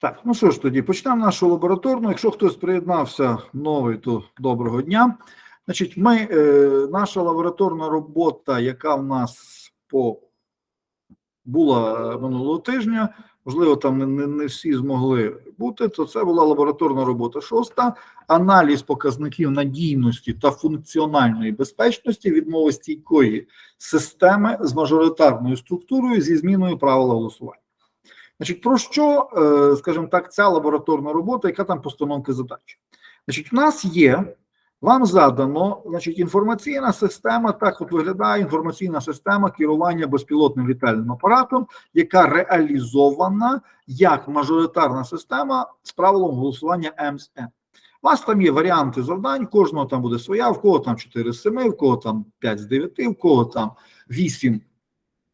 Так, ну що ж тоді, почнемо нашу лабораторну. Якщо хтось приєднався новий, то доброго дня. Значить, ми, е, наша лабораторна робота, яка в нас по була минулого тижня, можливо, там не, не, не всі змогли бути, то це була лабораторна робота шоста, аналіз показників надійності та функціональної безпечності відмовостійкої системи з мажоритарною структурою зі зміною правила голосування. Значить, про що, е, скажімо так, ця лабораторна робота, яка там постановки задач? Значить, в нас є, вам задано, значить, інформаційна система, так от виглядає інформаційна система керування безпілотним літальним апаратом, яка реалізована як мажоритарна система з правилом голосування МСН. У вас там є варіанти завдань, кожного там буде своя, в кого там 4 з 7, в кого там 5 з 9, в кого там 8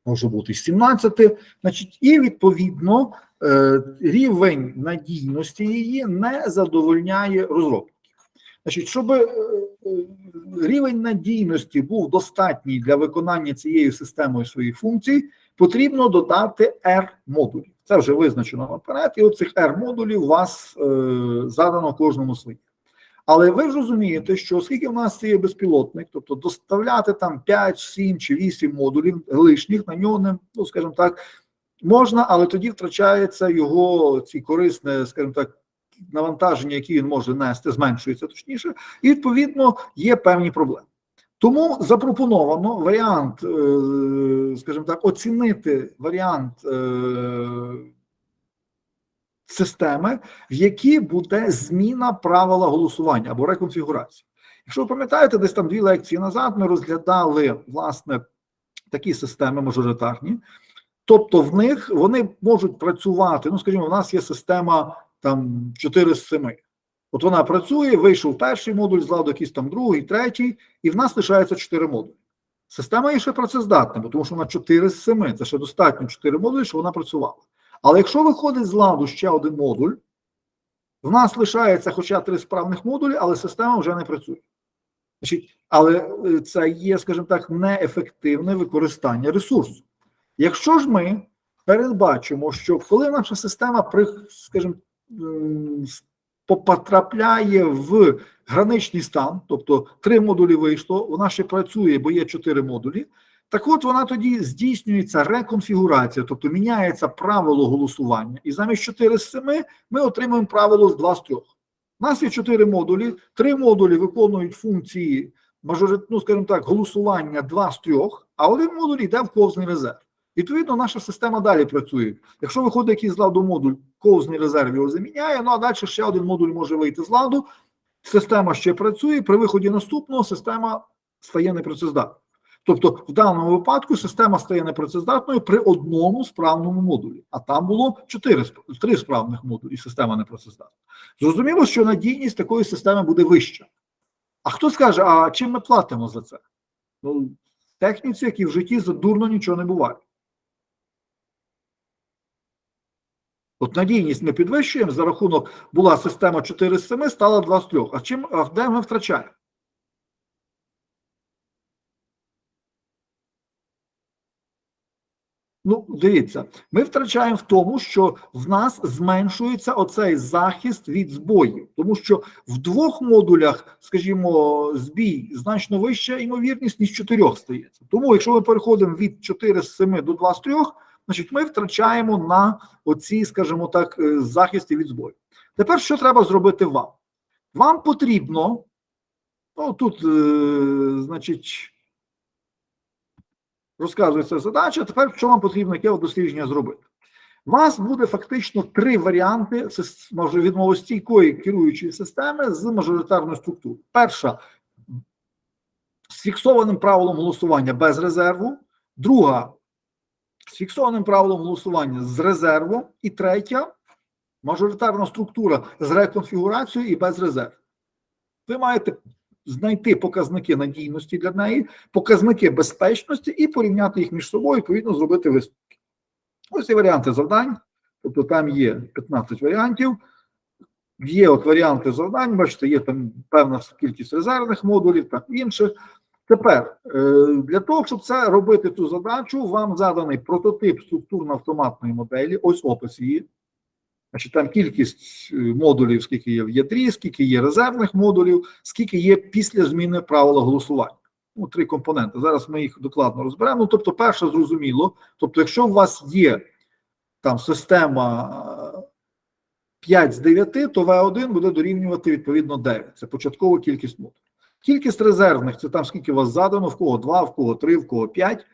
може бути 17, значить, і відповідно е, рівень надійності її не задовольняє розробників. Значить, щоб е, е, рівень надійності був достатній для виконання цією системою своїх функцій, потрібно додати R-модулів. Це вже визначено наперед, і оцих R-модулів у вас задано кожному своє. Але ви ж розумієте, що оскільки в нас це є безпілотник, тобто доставляти там 5, 7 чи 8 модулів лишніх на нього не, ну скажімо так, можна, але тоді втрачається його ці корисне, скажімо так, навантаження, які він може нести, зменшується точніше, і відповідно є певні проблеми. Тому запропоновано варіант, е, скажімо так, оцінити варіант е, системи, в якій буде зміна правила голосування або реконфігурація. Якщо ви пам'ятаєте, десь там дві лекції назад ми розглядали власне такі системи мажоритарні, тобто в них вони можуть працювати. Ну, скажімо, у нас є система там 4 з 7. От вона працює, вийшов перший модуль, з ладу якийсь там другий, третій, і в нас лишається 4 модулі. Система є ще працездатна, тому що вона 4 з 7, це ще достатньо 4 модулі, щоб вона працювала. Але якщо виходить з ладу ще один модуль, в нас лишається хоча три справних модулі, але система вже не працює. Значить, Але е, це є, скажімо так, неефективне використання ресурсу. Якщо ж ми передбачимо, що коли наша система, скажімо, потрапляє в граничний стан, тобто три модулі вийшло, вона ще працює, бо є чотири модулі. Так от вона тоді здійснюється реконфігурація, тобто міняється правило голосування. І замість 4 з 7 ми отримуємо правило з 2 з 3. У нас є 4 модулі, 3 модулі виконують функції ну, скажімо так, голосування 2 з 3, а один модуль йде в ковзний резерв. Відповідно, наша система далі працює. Якщо виходить якийсь з ладу модуль, ковзний резерв його заміняє, ну а далі ще один модуль може вийти з ладу. Система ще працює. При виході наступного система стає непрацездатною. Тобто, в даному випадку система стає непрацездатною при одному справному модулі, а там було 4, 3 справних модулі, система непрацездатна. Зрозуміло, що надійність такої системи буде вища. А хто скаже, а чим ми платимо за це? Ну, в техніці, як і в житті, задурно нічого не буває. От надійність ми підвищуємо за рахунок була система 4 з 7, стала 2 з 3. А чим а де ми втрачаємо? Ну, дивіться, ми втрачаємо в тому, що в нас зменшується оцей захист від збоїв, тому що в двох модулях, скажімо, збій значно вища ймовірність, ніж чотирьох стається. Тому, якщо ми переходимо від 4 з 7 до 2 з 3, значить ми втрачаємо на оці, скажімо так, е, захисти від збою. Тепер що треба зробити вам? Вам потрібно, ну тут, е, значить розказується задача. Тепер що вам потрібно яке дослідження зробити? У вас буде фактично три варіанти відмовостійкої керуючої системи з мажоритарною структурою. Перша з фіксованим правилом голосування без резерву, друга з фіксованим правилом голосування з резервом, і третя мажоритарна структура з реконфігурацією і без резерву. Ви маєте знайти показники надійності для неї, показники безпечності і порівняти їх між собою, відповідно, зробити висновки. Ось і варіанти завдань. Тобто там є 15 варіантів. Є от варіанти завдань, бачите, є там певна кількість резервних модулів та інших. Тепер, е, для того, щоб це робити цю задачу, вам заданий прототип структурно-автоматної моделі, ось опис її. Значить, там кількість е, модулів, скільки є в ядрі, скільки є резервних модулів, скільки є після зміни правила голосування. Ну, три компоненти. Зараз ми їх докладно розберемо. Ну, тобто, перше, зрозуміло. Тобто, якщо у вас є там система е, 5 з 9, то В1 буде дорівнювати відповідно 9. Це початкова кількість модулів. Кількість резервних це там скільки у вас задано, в кого 2, в кого 3, в кого 5.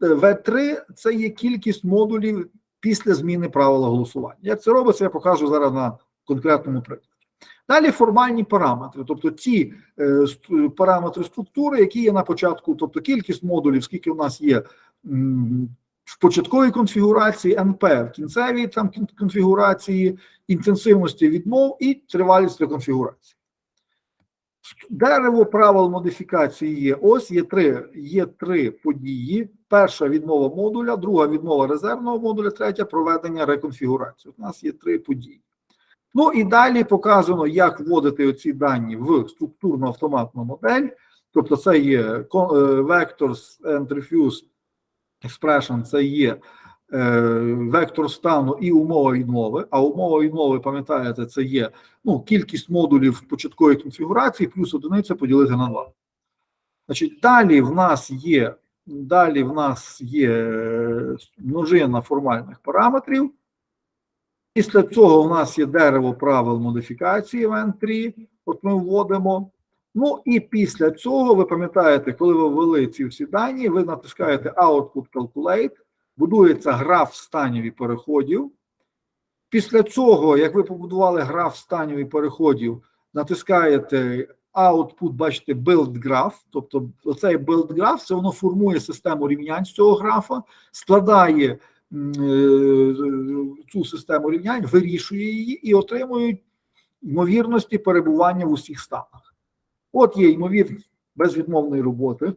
В3 це є кількість модулів після зміни правила голосування. Як це робиться, я покажу зараз на конкретному прикладі. Далі формальні параметри, тобто ті е, параметри структури, які є на початку, тобто кількість модулів, скільки у нас є м, в початковій конфігурації, НП в кінцевій там конфігурації, інтенсивності відмов і тривалість реконфігурації. Дерево правил модифікації є. Ось є три, є три події. Перша відмова модуля, друга відмова резервного модуля, третя проведення реконфігурації. У нас є три події. Ну і далі показано, як вводити оці дані в структурну автоматну модель. Тобто, це є е, Vectors and Refuse Expression, це є е, вектор стану і умова відмови. А умова відмови, пам'ятаєте, це є ну, кількість модулів в початковій конфігурації плюс одиниця поділити на 2. Значить, далі в нас є далі в нас є е, множина формальних параметрів. Після цього у нас є дерево правил модифікації в N3, от ми вводимо. Ну і після цього, ви пам'ятаєте, коли ви ввели ці всі дані, ви натискаєте Output Calculate, будується граф станів і переходів. Після цього, як ви побудували граф станів і переходів, натискаєте Output, бачите, Build Graph, тобто оцей Build Graph, це воно формує систему рівнянь з цього графа, складає е, цю систему рівнянь, вирішує її і отримує ймовірності перебування в усіх станах. От є ймовірність безвідмовної роботи.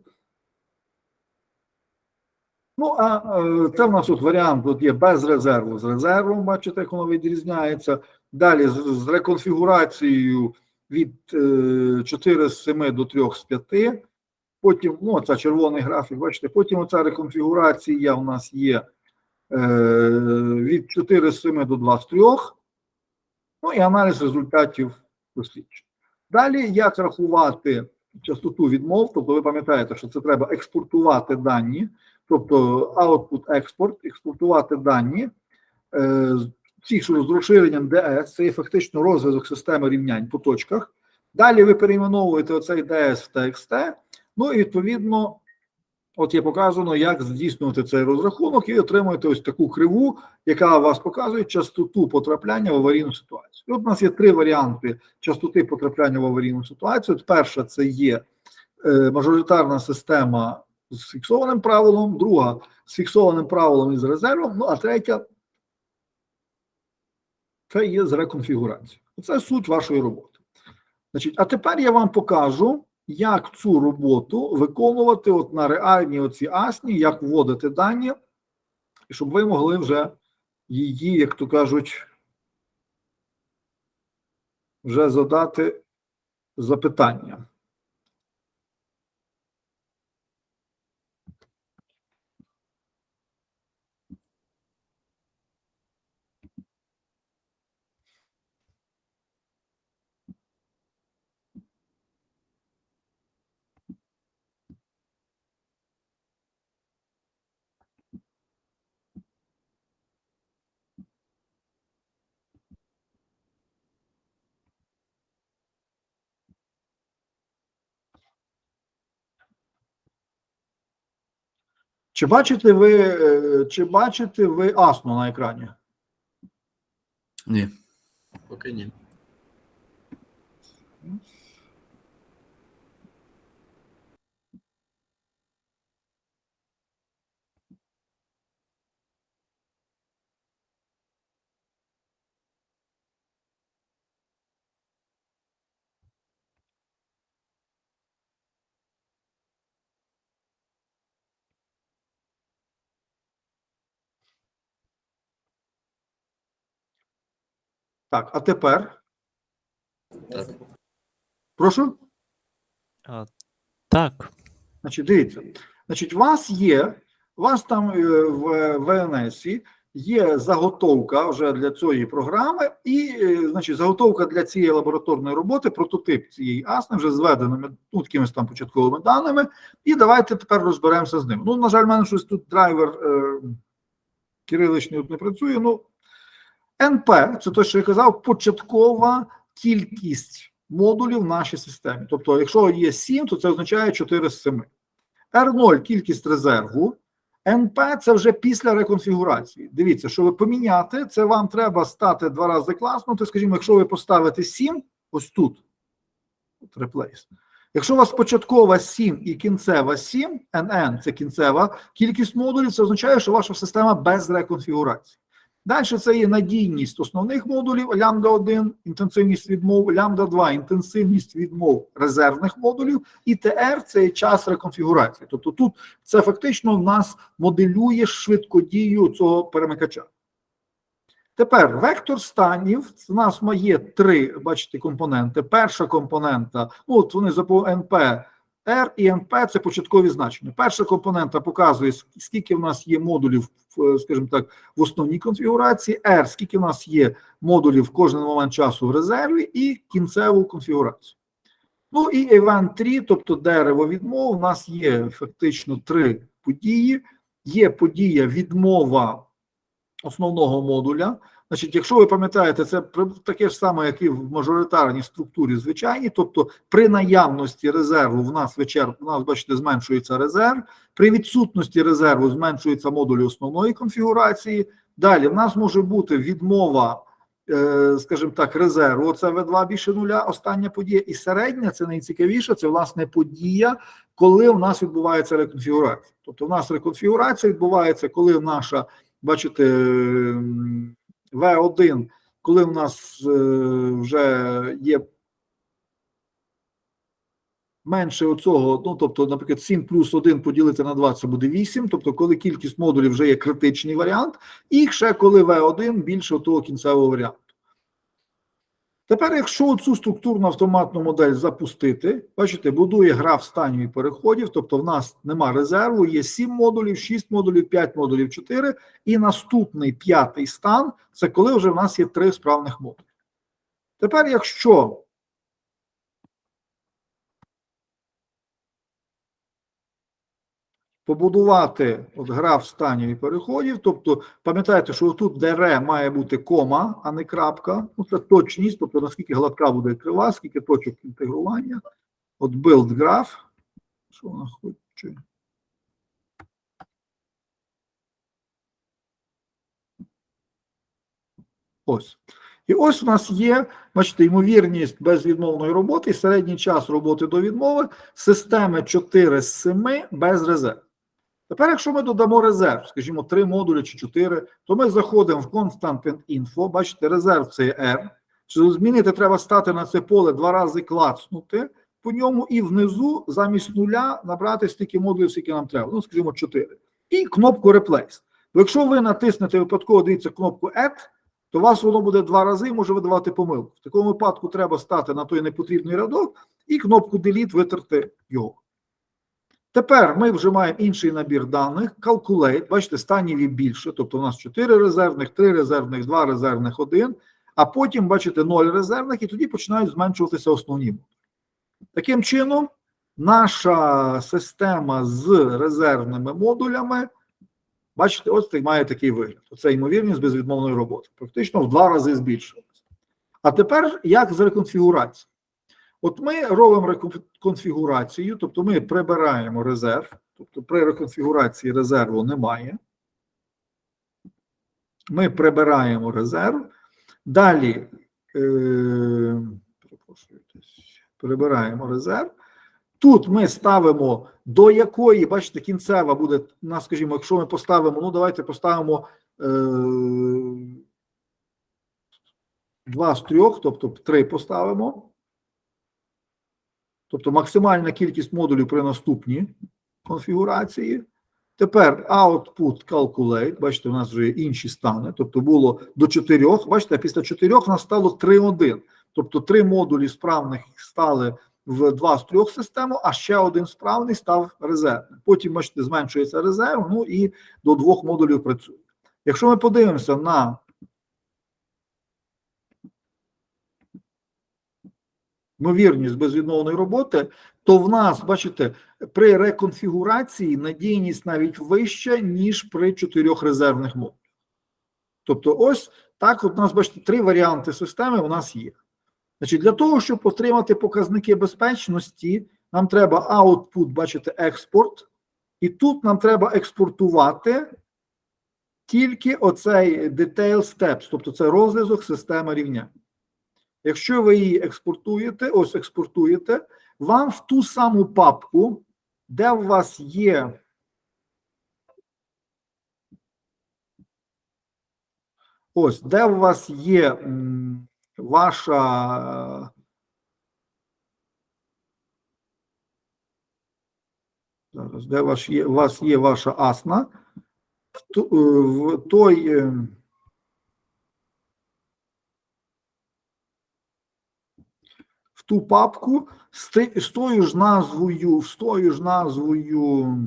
Ну, а е, це в нас тут варіант тут є без резерву з резервом, бачите, як воно відрізняється. Далі з реконфігурацією від е, 4 з 7 до 3 з 5. Потім, ну, це червоний графік, бачите, потім оця реконфігурація у нас є е, від 4 з 7 до 2 з 3. Ну і аналіз результатів досліджень. Далі, як рахувати частоту відмов, тобто ви пам'ятаєте, що це треба експортувати дані, тобто output експорт, експортувати дані. Е, ці, що з розширенням DS, це є фактично розв'язок системи рівнянь по точках. Далі ви перейменовуєте оцей DS в TXT, ну і відповідно, от є показано, як здійснювати цей розрахунок, і отримуєте ось таку криву, яка вас показує частоту потрапляння в аварійну ситуацію. І от у нас є три варіанти частоти потрапляння в аварійну ситуацію. От перша це є е, мажоритарна система з фіксованим правилом, друга з фіксованим правилом і з резервом, ну а третя це є з реконфігурацією. Це суть вашої роботи. Значить, а тепер я вам покажу, як цю роботу виконувати от на реальній оці асні, як вводити дані, і щоб ви могли вже її, як то кажуть, вже задати запитання. Чи бачите ви, е, чи бачите ви асну на екрані? Ні. Поки ні. Так, а тепер? Так. Прошу? А, так, Значить, дивіться, значить, у вас є, у вас там е, в ВНС є заготовка вже для цієї програми, і е, значить, заготовка для цієї лабораторної роботи, прототип цієї асни вже зведеними ну, такимись там початковими даними. І давайте тепер розберемося з ним. Ну, на жаль, в мене щось тут драйвер е, кириличний не працює. Ну, НП це те, що я казав, початкова кількість модулів в нашій системі. Тобто, якщо є 7, то це означає 4 з 7. R0 кількість резерву. НП це вже після реконфігурації. Дивіться, щоб поміняти, це вам треба стати два рази класнути. Скажімо, якщо ви поставите 7, ось тут, от replace. Якщо у вас початкова 7 і кінцева 7, NN це кінцева кількість модулів, це означає, що ваша система без реконфігурації. Далі це є надійність основних модулів лямбда 1, інтенсивність відмов, лямбда 2, інтенсивність відмов резервних модулів, і ТР це є час реконфігурації. Тобто тут це фактично в нас моделює швидкодію цього перемикача. Тепер вектор станів. У нас має три, бачите, компоненти. Перша компонента, ну от вони за НП, R і НП це початкові значення. Перша компонента показує, скільки в нас є модулів, скажімо так, в основній конфігурації, R, скільки в нас є модулів в кожен момент часу в резерві, і кінцеву конфігурацію. Ну і event 3, тобто дерево відмов, у нас є фактично три події. Є подія відмова основного модуля. Значить, якщо ви пам'ятаєте, це таке ж саме, як і в мажоритарній структурі звичайній, тобто при наявності резерву в нас вечер, в нас, бачите, зменшується резерв, при відсутності резерву зменшуються модулі основної конфігурації. Далі в нас може бути відмова, е, скажімо так, резерву. Це В2 більше нуля, остання подія. І середня, це найцікавіше, це власне подія, коли у нас відбувається реконфігурація. Тобто, в нас реконфігурація відбувається, коли наша, бачите, В1, коли у нас е, вже є менше оцього, ну тобто, наприклад, 7 плюс 1 поділити на 2 це буде 8, тобто, коли кількість модулів вже є критичний варіант, і ще коли В1 більше того кінцевого варіанту. Тепер, якщо цю структурну автоматну модель запустити, бачите, будує граф стані і переходів, тобто в нас нема резерву, є 7 модулів, 6 модулів, 5 модулів, 4, і наступний п'ятий стан це коли вже в нас є три справних модулі. Тепер, якщо побудувати от граф станів і переходів, тобто пам'ятаєте, що тут де ре має бути кома, а не крапка. Ну, це точність, тобто наскільки гладка буде крива, скільки точок інтегрування. От build граф. Що вона хоче? Ось. І ось у нас є, бачите, ймовірність безвідмовної роботи, середній час роботи до відмови системи 4 з 7 без резерв. Тепер, якщо ми додамо резерв, скажімо, 3 модулі чи 4, то ми заходимо в Constant Info, бачите, резерв це є R. Щоб змінити, треба стати на це поле два рази клацнути по ньому, і внизу замість нуля набрати стільки модулів, скільки нам треба. Ну, скажімо, 4. І кнопку Replace. Бо якщо ви натиснете випадково, дивіться кнопку Add, то у вас воно буде два рази і може видавати помилку. В такому випадку треба стати на той непотрібний рядок і кнопку Delete витерти його. Тепер ми вже маємо інший набір даних. Calculate, бачите, станів і більше. Тобто у нас 4 резервних, 3 резервних, 2 резервних, 1. А потім, бачите, 0 резервних, і тоді починають зменшуватися основні. модулі. Таким чином, наша система з резервними модулями, бачите, ось має такий вигляд. Оце ймовірність безвідмовної роботи. Практично в два рази збільшилася. А тепер як з реконфігурацією? От ми робимо реконфігурацію, тобто ми прибираємо резерв, тобто при реконфігурації резерву немає. Ми прибираємо резерв. Далі е, прибираємо резерв. Тут ми ставимо до якої, бачите, кінцева буде, у нас, скажімо, якщо ми поставимо, ну давайте поставимо е, два з трьох, тобто три поставимо. Тобто максимальна кількість модулів при наступній конфігурації. Тепер output calculate, бачите, у нас вже є інші стани, тобто було до 4, бачите, після 4 у нас стало 3-1. Тобто три модулі справних стали в 2 з 3 систему, а ще один справний став резервним. Потім, бачите, зменшується резерв, ну і до двох модулів працює. Якщо ми подивимося на ймовірність безвідмовної роботи, то в нас, бачите, при реконфігурації надійність навіть вища, ніж при чотирьох резервних модулях. Тобто, ось так, от у нас, бачите, три варіанти системи у нас є. Значить, для того, щоб отримати показники безпечності, нам треба output, бачите, експорт, і тут нам треба експортувати тільки оцей detail steps, тобто це розв'язок системи рівня. Якщо ви її експортуєте, ось експортуєте, вам в ту саму папку, де у вас є ось, де у вас є ваша зараз, де у вас є ваша асна, е, в той. Ту папку з, ти- з тою ж назвою, з тою ж назвою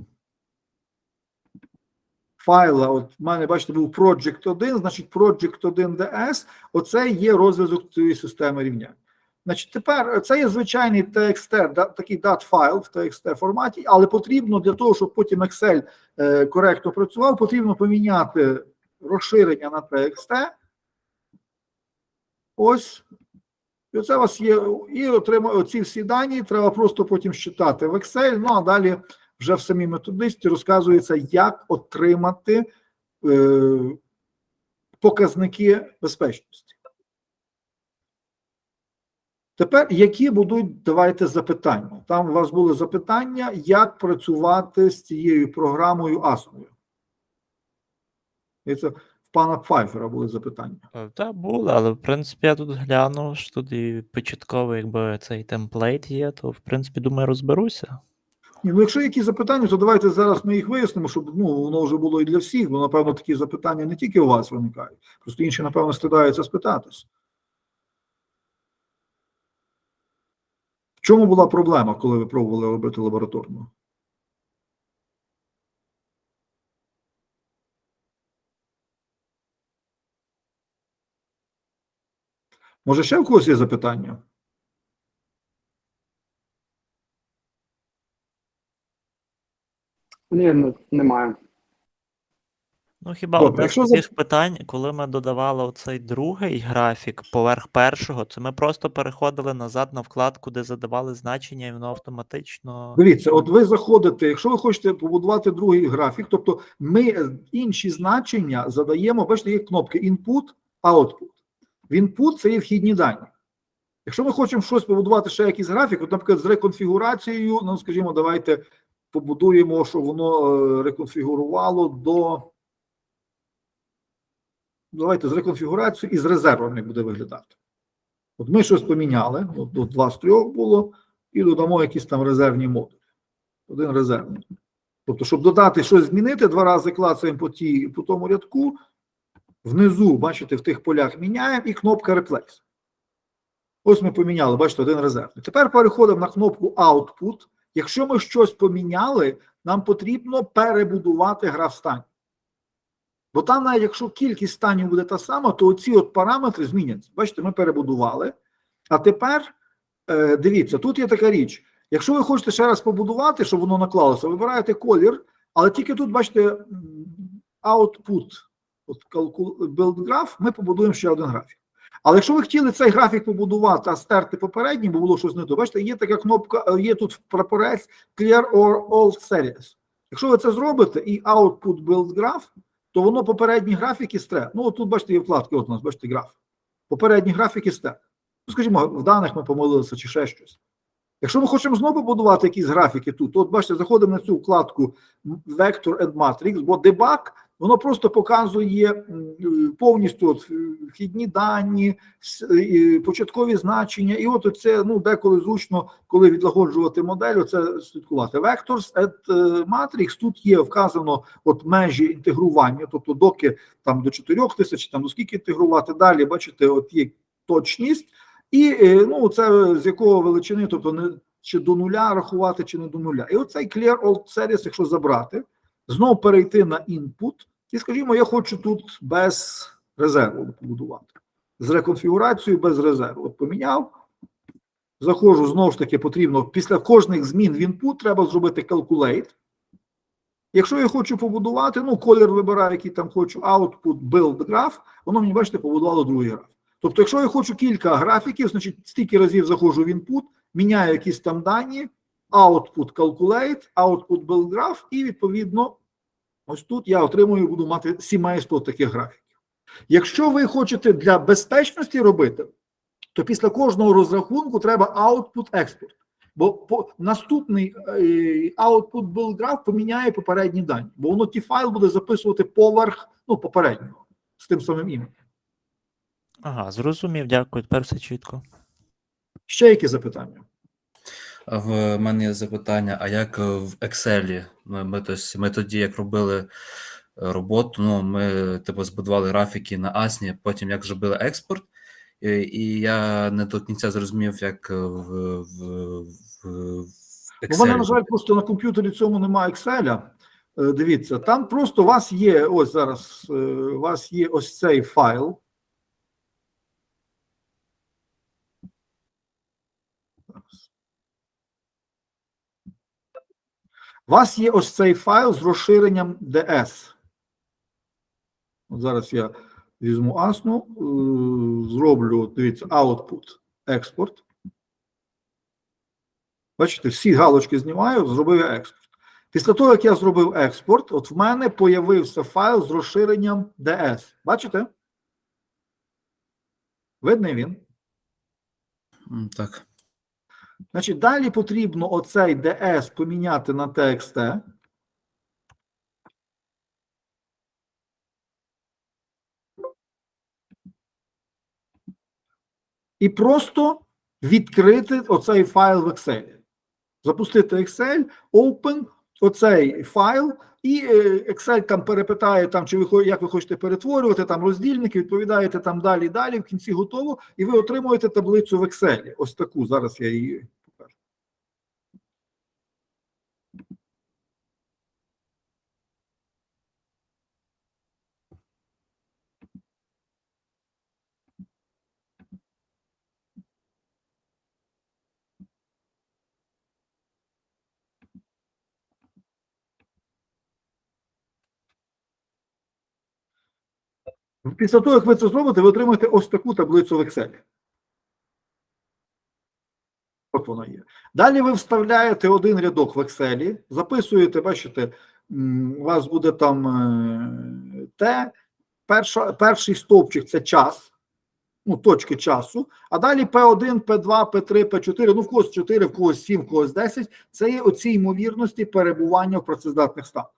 файла. От в мене, бачите, був Project 1, значить, Project 1 DS, оце є розв'язок цієї системи рівня. Значить, тепер це є звичайний TXT, такий DAT файл в TXT форматі, але потрібно для того, щоб потім Excel е, коректно працював, потрібно поміняти розширення на TXT. Ось. І оце у вас є, і отримує ці всі дані, треба просто потім считати в Excel, ну а далі вже в самій методисті розказується, як отримати е, показники безпечності. Тепер, які будуть, давайте запитання. Там у вас були запитання, як працювати з цією програмою Асною. І це пана Пфайфера були запитання. Е, Та були, але в принципі я тут глянув, що тут і початковий, якби цей темплейт є, то в принципі думаю розберуся. Ні, ну якщо які запитання, то давайте зараз ми їх вияснимо, щоб ну, воно вже було і для всіх, бо напевно такі запитання не тільки у вас виникають, просто інші, напевно, стидаються спитатись. В чому була проблема, коли ви пробували робити лабораторну? Може, ще в когось є запитання? Ні, ну, немає. Ну, хіба Добре, одне з якщо за- таких питань, коли ми додавали оцей другий графік поверх першого, це ми просто переходили назад на вкладку, де задавали значення, і воно автоматично. Дивіться, от ви заходите, якщо ви хочете побудувати другий графік, тобто ми е, інші значення задаємо, бачите, є кнопки input, output. В input це є вхідні дані. Якщо ми хочемо щось побудувати ще якийсь графік, от, наприклад, з реконфігурацією, ну, скажімо, давайте побудуємо, щоб воно е, реконфігурувало до. Давайте з реконфігурацією і з резервами буде виглядати. От ми щось поміняли, от, от два з трьох було, і додамо якісь там резервні модулі. Один резервний. Тобто, щоб додати щось змінити, два рази клацаємо по, тій, по тому рядку, внизу, бачите, в тих полях міняємо і кнопка Replace. Ось ми поміняли, бачите, один резервний. Тепер переходимо на кнопку Output. Якщо ми щось поміняли, нам потрібно перебудувати граф станів. Бо там, навіть якщо кількість станів буде та сама, то оці от параметри зміняться. Бачите, ми перебудували. А тепер е, дивіться, тут є така річ. Якщо ви хочете ще раз побудувати, щоб воно наклалося, вибираєте колір, але тільки тут, бачите, output, build graph, ми побудуємо ще один графік. Але якщо ви хотіли цей графік побудувати, а стерти попередній, бо було щось не то, бачите, є така кнопка, е, є тут прапорець Clear or All Series. Якщо ви це зробите і output build graph, то воно попередні графіки стре. Ну, от тут, бачите, є вкладки, от у нас, бачите, граф. Попередні графіки стер. Ну, скажімо, в даних ми помилилися чи ще щось. Якщо ми хочемо знову побудувати якісь графіки тут, то от бачите, заходимо на цю вкладку Vector and Matrix, бо debug, воно просто показує е, повністю от, вхідні дані, е, початкові значення, і от це ну, деколи зручно, коли відлагоджувати модель, це слідкувати. Vectors and е, Matrix, тут є вказано от межі інтегрування, тобто доки там до 4 тисяч, там до скільки інтегрувати. Далі, бачите, от є точність, і ну це з якого величини, тобто не чи до нуля рахувати, чи не до нуля. І оцей Clear All Series, якщо забрати, знову перейти на input, І скажімо, я хочу тут без резерву побудувати. З реконфігурацією без резерву. От поміняв. Заходжу, знову ж таки, потрібно після кожних змін в input треба зробити calculate. Якщо я хочу побудувати, ну, колір вибираю, який там хочу, output, build graph, воно мені, бачите, побудувало другий граф. Тобто, якщо я хочу кілька графіків, значить стільки разів заходжу в input, міняю якісь там дані, output calculate, output build graph, і відповідно, ось тут я отримую, буду мати сімейство таких графіків. Якщо ви хочете для безпечності робити, то після кожного розрахунку треба output export. Бо по, наступний е, output build graph поміняє попередні дані, бо воно ті файл буде записувати поверх ну, попереднього з тим самим іменем. Ага, зрозумів, дякую. Тепер все чітко. Ще які запитання? В мене є запитання: а як в Excel? Ми, ми, тось- ми тоді, як робили е, роботу, ну, ми типу збудували графіки на Асні, потім як зробили експорт, і, і я не до кінця зрозумів, як в, в, в, в У мене, Excel. на жаль, просто на комп'ютері цьому немає Excel. Е, Дивіться, там просто у вас є ось зараз. е, У вас є ось цей файл. У вас є ось цей файл з розширенням DS. От зараз я візьму асну, е, зроблю, дивіться, output, експорт. Бачите, всі галочки знімаю, зробив я експорт. Після того, як я зробив експорт, от в мене появився файл з розширенням DS. Бачите? Видний він. Так. Значить, далі потрібно оцей DS поміняти на TXT. І просто відкрити оцей файл в Excel. Запустити Excel, Open, оцей файл, і е, Excel там перепитає, там, чи ви як ви хочете перетворювати, там роздільники, відповідаєте там далі, далі, в кінці готово, і ви отримуєте таблицю в Excel. Ось таку. Зараз я її покажу. Після того, як ви це зробите, ви отримаєте ось таку таблицю в Excel. От вона є. Далі ви вставляєте один рядок в Excel, записуєте, бачите, у вас буде там е, Т, перша, перший стовпчик це час, ну, точки часу, а далі P1, P2, P3, P4, ну в когось 4, в когось 7, в когось 10, це є оці ймовірності перебування в працездатних станах.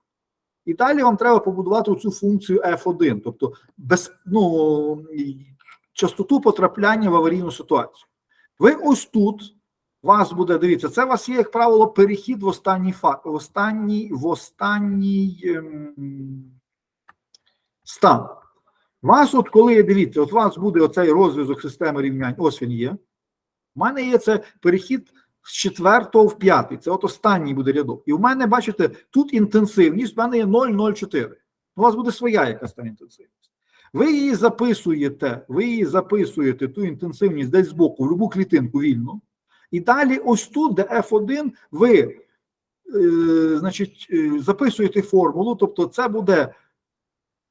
І далі вам треба побудувати цю функцію F1, тобто без, ну, частоту потрапляння в аварійну ситуацію. Ви ось тут, вас буде, дивіться, це у вас є, як правило, перехід в останній фа, в останній, в останній ем, стан. Вас, от коли дивіться, от у вас буде оцей розв'язок системи рівнянь, ось він є. У мене є це перехід з четвертого в п'ятий. Це от останній буде рядок. І в мене, бачите, тут інтенсивність, в мене є 0,04. У вас буде своя якась там інтенсивність. Ви її записуєте, ви її записуєте, ту інтенсивність десь збоку, в любу клітинку вільно. І далі, ось тут, де F1, ви е, значить, е, записуєте формулу, тобто це буде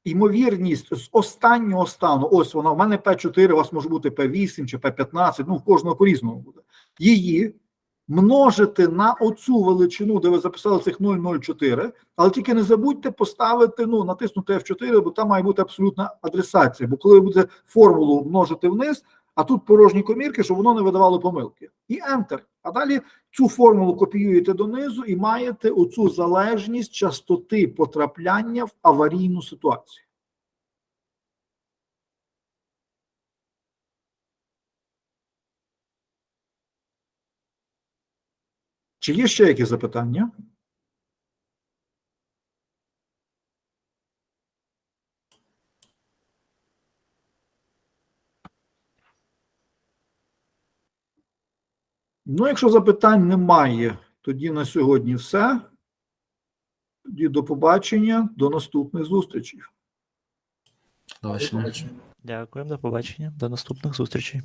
ймовірність з останнього стану. Ось вона, в мене P4, у вас може бути P8 чи P15, ну в кожного по-різному буде. Її множити на оцю величину, де ви записали цих 0,04, але тільки не забудьте поставити, ну, натиснути F4, бо там має бути абсолютна адресація. Бо коли ви будете формулу множити вниз, а тут порожні комірки, щоб воно не видавало помилки. І Enter. А далі цю формулу копіюєте донизу і маєте оцю залежність частоти потрапляння в аварійну ситуацію. Чи є ще якісь запитання? Ну, якщо запитань немає, тоді на сьогодні все. Тоді до побачення, до наступних зустрічей. Побачення. До побачення, до наступних зустрічей.